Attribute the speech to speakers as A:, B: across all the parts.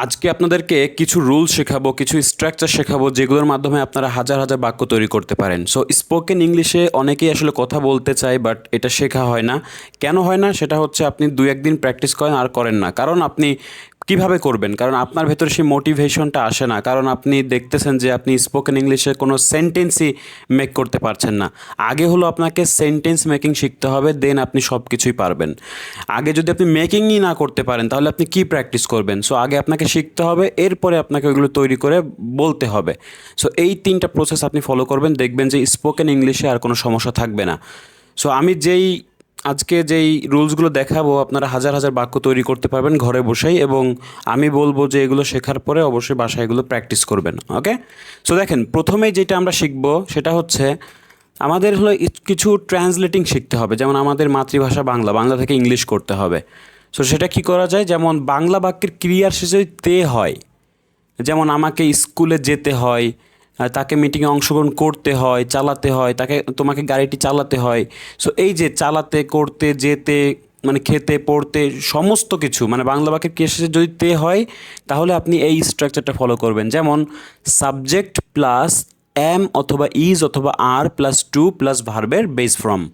A: আজকে আপনাদেরকে কিছু রুল শেখাবো, কিছু স্ট্রাকচার শেখাবো, যেগুলোর মাধ্যমে আপনারা হাজার হাজার বাক্য তৈরি করতে পারেন। সো স্পোকেন ইংলিশে অনেকেই আসলে কথা বলতে চায় বাট এটা শেখা হয় না। কেন হয় না? সেটা হচ্ছে আপনি দু একদিন প্র্যাকটিস করেন আর করেন না। কারণ আপনি কীভাবে করবেন? কারণ আপনার ভেতরে সেই মোটিভেশনটা আসে না। কারণ আপনি দেখতেছেন যে আপনি স্পোকেন ইংলিশে কোনো সেন্টেন্সই মেক করতে পারছেন না। আগে হলো আপনাকে সেন্টেন্স মেকিং শিখতে হবে দেন আপনি সব কিছুই পারবেন। আগে যদি আপনি মেকিংই না করতে পারেন, তাহলে আপনি কি প্র্যাকটিস করবেন? সো আগে আপনাকে শিখতে হবে, এরপরে আপনাকে ওইগুলো তৈরি করে বলতে হবে। সো এই তিনটা প্রসেস আপনি ফলো করবেন, দেখবেন যে স্পোকেন ইংলিশে আর কোনো সমস্যা থাকবে না। সো আমি যেই আজকে যেই রুলসগুলো দেখাবো, আপনারা হাজার হাজার বাক্য তৈরি করতে পারবেন ঘরে বসেই এবং আমি বলব যে এগুলো শেখার পরে অবশ্যই বাসায় এগুলো প্র্যাকটিস করবেন, ওকে? সো দেখেন, প্রথমেই যেটা আমরা শিখব সেটা হচ্ছে আমাদের হলো কিছু ট্রান্সলেটিং শিখতে হবে। যেমন আমাদের মাতৃভাষা বাংলা বাংলা থেকে ইংলিশ করতে হবে। সো সেটা কি করা যায়? যেমন বাংলা বাক্যের ক্রিয়ার শেষে তে হয়। যেমন আমাকে স্কুলে যেতে হয় তাকে মিটিংয়ে অংশগ্রহণ করতে হয়, চালাতে হয়, তাকে, তোমাকে গাড়িটি চালাতে হয়। সো এই যে চালাতে, করতে, যেতে মানে খেতে, পড়তে, সমস্ত কিছু মানে বাংলা বাক্যের কেসে যদি তে হয়, তাহলে আপনি এই স্ট্রাকচারটা ফলো করবেন। যেমন সাবজেক্ট প্লাস এম অথবা ইজ অথবা আর প্লাস টু প্লাস ভার্বের বেস ফ্রম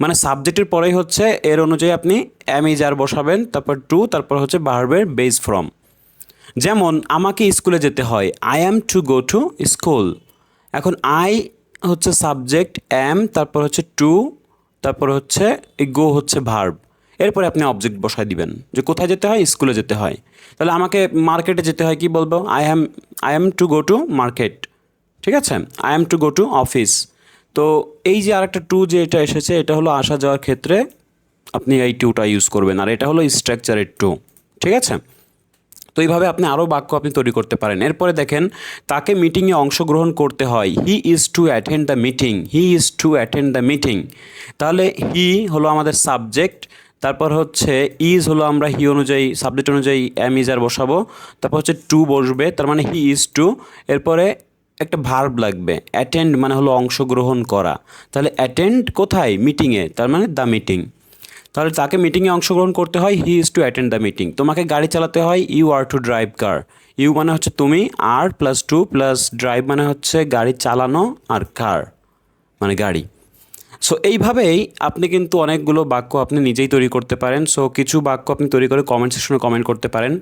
A: মানে সাবজেক্টের পরেই হচ্ছে, এর অনুযায়ী আপনি এম ইজ আর বসাবেন, তারপর টু তারপর হচ্ছে ভার্বের বেস ফ্রম যেমন, আমাকে স্কুলে যেতে হয়। I am to go to school এখন আই হচ্ছে সাবজেক্ট এম তারপর হচ্ছে টু তারপর হচ্ছে গো হচ্ছে ভার্ব এরপরে আপনি অবজেক্ট বসায় দিবেন যে কোথায় যেতে হয়? স্কুলে যেতে হয়। তাহলে আমাকে মার্কেটে যেতে হয় কি বলব? I am I am to go to market ঠিক আছে? I am to go to office তো এই যে আরেকটা টু যে এটা এসেছে, এটা হলো আসা যাওয়ার ক্ষেত্রে আপনি এই টুটা ইউজ করবেন। আর এটা হলো স্ট্রাকচারের টু ঠিক আছে? তো এইভাবে আপনি আরও বাক্য আপনি তৈরি করতে পারেন। এরপরে দেখেন, তাকে মিটিংয়ে অংশগ্রহণ করতে হয়। He is to attend the meeting he is to attend the meeting তাহলে হি হলো আমাদের সাবজেক্ট তারপর হচ্ছে ইজ হলো আমরা হি অনুযায়ী সাবজেক্ট অনুযায়ী এম ইজ আর বসাবো। তারপর হচ্ছে টু বসবে, তার মানে হি ইজ টু এরপরে একটা ভার্ব লাগবে অ্যাটেন্ড মানে হলো অংশগ্রহণ করা। তাহলে অ্যাটেন্ড কোথায়? মিটিংয়ে তার মানে দ্য মিটিং তাহলে তাকে মিটিংয়ে অংশগ্রহণ করতে হয় he is to attend the meeting তোমাকে গাড়ি চালাতে হয় you are to drive car you মানে হচ্ছে তুমি, are plus to plus drive মানে হচ্ছে গাড়ি চালানো আর কার মানে গাড়ি। সো এইভাবেই আপনি কিন্তু অনেকগুলো বাক্য আপনি নিজেই তৈরি করতে পারেন। সো কিছু বাক্য আপনি তৈরি করে কমেন্ট সেকশনে কমেন্ট করতে পারেন,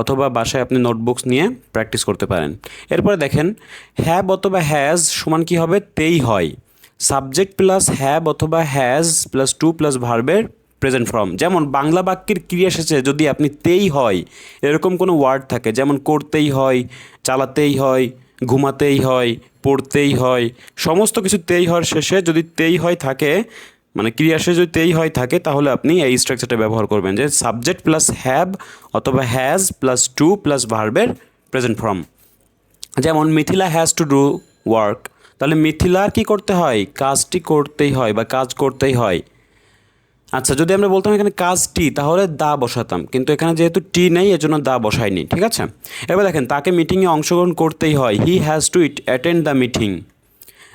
A: অথবা বাসায় আপনি নোটবুকস নিয়ে প্র্যাকটিস করতে পারেন। এরপরে দেখেন হ্যাব অথবা হ্যাজ সমান কি হবে? তেই হয়। সাবজেক্ট প্লাস হ্যাব অথবা হ্যাজ প্লাস টু প্লাস ভার্বের প্রেজেন্ট ফর্ম যেমন বাংলা বাক্যের ক্রিয়া শেষে যদি আপনি তেই হয়, এরকম কোনো ওয়ার্ড থাকে, যেমন করতেই হয়, চালাতেই হয়, ঘুমাতেই হয়, পড়তেই হয়, সমস্ত কিছু তেই হওয়ার শেষে যদি তেই হয় থাকে মানে ক্রিয়া শেষে যদি তেই হয় থাকে, তাহলে আপনি এই স্ট্রাকচারটা ব্যবহার করবেন, যে সাবজেক্ট প্লাস হ্যাভ অথবা হ্যাজ প্লাস টু প্লাস ভার্বের প্রেজেন্ট ফর্ম যেমন Mithila has to do work তাহলে মিথিলার কি করতে হয়? কাজটি করতেই হয় বা কাজ করতেই হয়। আচ্ছা যদি আমরা বলতাম এখানে কাজ টি, তাহলে দা বসাতাম। কিন্তু এখানে যেহেতু টি নেই, এজন্য দা বসাইনি ঠিক আছে? এবার দেখেন, তাকে মিটিংয়ে অংশগ্রহণ করতেই হয়। He has to it attend the meeting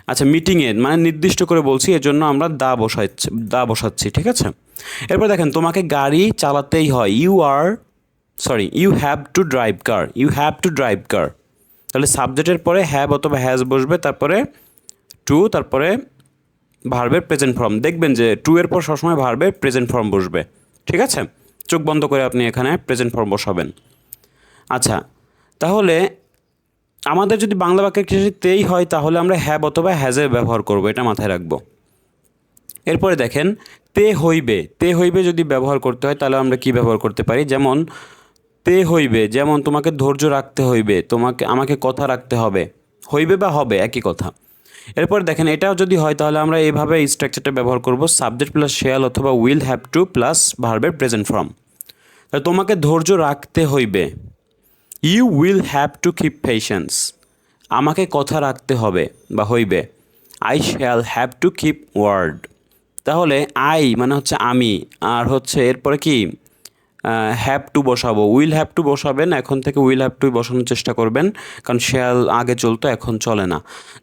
A: আচ্ছা মিটিংয়ে মানে নির্দিষ্ট করে বলছি এর জন্য আমরা দা বসাচ্ছি দা বসাচ্ছি, ঠিক আছে? এরপর দেখেন, তোমাকে গাড়ি চালাতেই হয়। You are sorry you have to drive car you have to drive car তাহলে সাবজেক্টের পরে হ্যাভ অথবা হ্যাজ বসবে, তারপরে টু তারপরে ভার্বের প্রেজেন্ট ফর্ম দেখবেন যে টু এর পর সবসময় ভার্বের প্রেজেন্ট ফর্ম বসবে। ঠিক আছে? চোখ বন্ধ করে আপনি এখানে প্রেজেন্ট ফর্ম বসাবেন। আচ্ছা তাহলে আমাদের যদি বাংলা বাক্যের শেষে তেই হয়, তাহলে আমরা হ্যাব অথবা হ্যাজের ব্যবহার করব, এটা মাথায় রাখব। এরপরে দেখেন, তে হইবে। তে হইবে যদি ব্যবহার করতে হয়, তাহলে আমরা কি ব্যবহার করতে পারি? যেমন, তে হইবে, যেমন তোমাকে ধৈর্য রাখতে হইবে, তোমাকে, আমাকে কথা রাখতে হবে। হইবে বা হবে, একই কথা। এরপর দেখেন, এটাও যদি হয় তাহলে আমরা এইভাবে স্ট্রাকচারটা ব্যবহার করব সাবজেক্ট প্লাস শেয়াল অথবা উইল হ্যাভ টু প্লাস ভার্বের প্রেজেন্ট ফর্ম তাহলে তোমাকে ধৈর্য রাখতে হইবে। You will have to keep patience আমাকে কথা রাখতে হবে বা হইবে। I shall have to keep word তাহলে আই মানে হচ্ছে আমি, আর হচ্ছে এরপরে কি? হ্যাভ টু বসাবো। উইল হ্যাভ টু বসাবেন, এখন থেকে উইল হ্যাভ টু বসানোর চেষ্টা করবেন, কারণ শেয়াল আগে চলতো, এখন চলে না।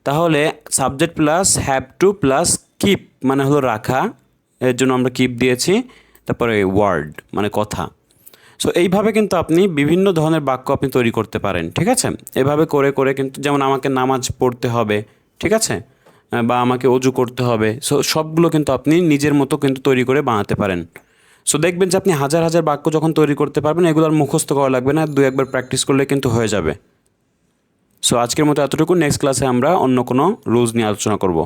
A: তাহলে subject plus have to plus keep মানে হলো রাখা, এর জন্য আমরা কিপ দিয়েছি, তারপরে ওয়ার্ড মানে কথা। সো এইভাবে কিন্তু আপনি বিভিন্ন ধরনের বাক্য আপনি তৈরি করতে পারেন, ঠিক আছে? এভাবে করে করে কিন্তু যেমন আমাকে নামাজ পড়তে হবে, ঠিক আছে? বা আমাকে অজু করতে হবে সো সবগুলো কিন্তু আপনি নিজের মতো কিন্তু তৈরি করে বানাতে পারেন। সো দেখবেন যে আপনি হাজার হাজার বাক্য যখন তৈরি করতে পারবেন, এগুলো আর মুখস্থ করা লাগবে না দু একবার প্র্যাকটিস করলে কিন্তু হয়ে যাবে। সো আজকের মতো এতটুকু। নেক্সট ক্লাসে আমরা অন্য কোনো রুলস নিয়ে আলোচনা করব।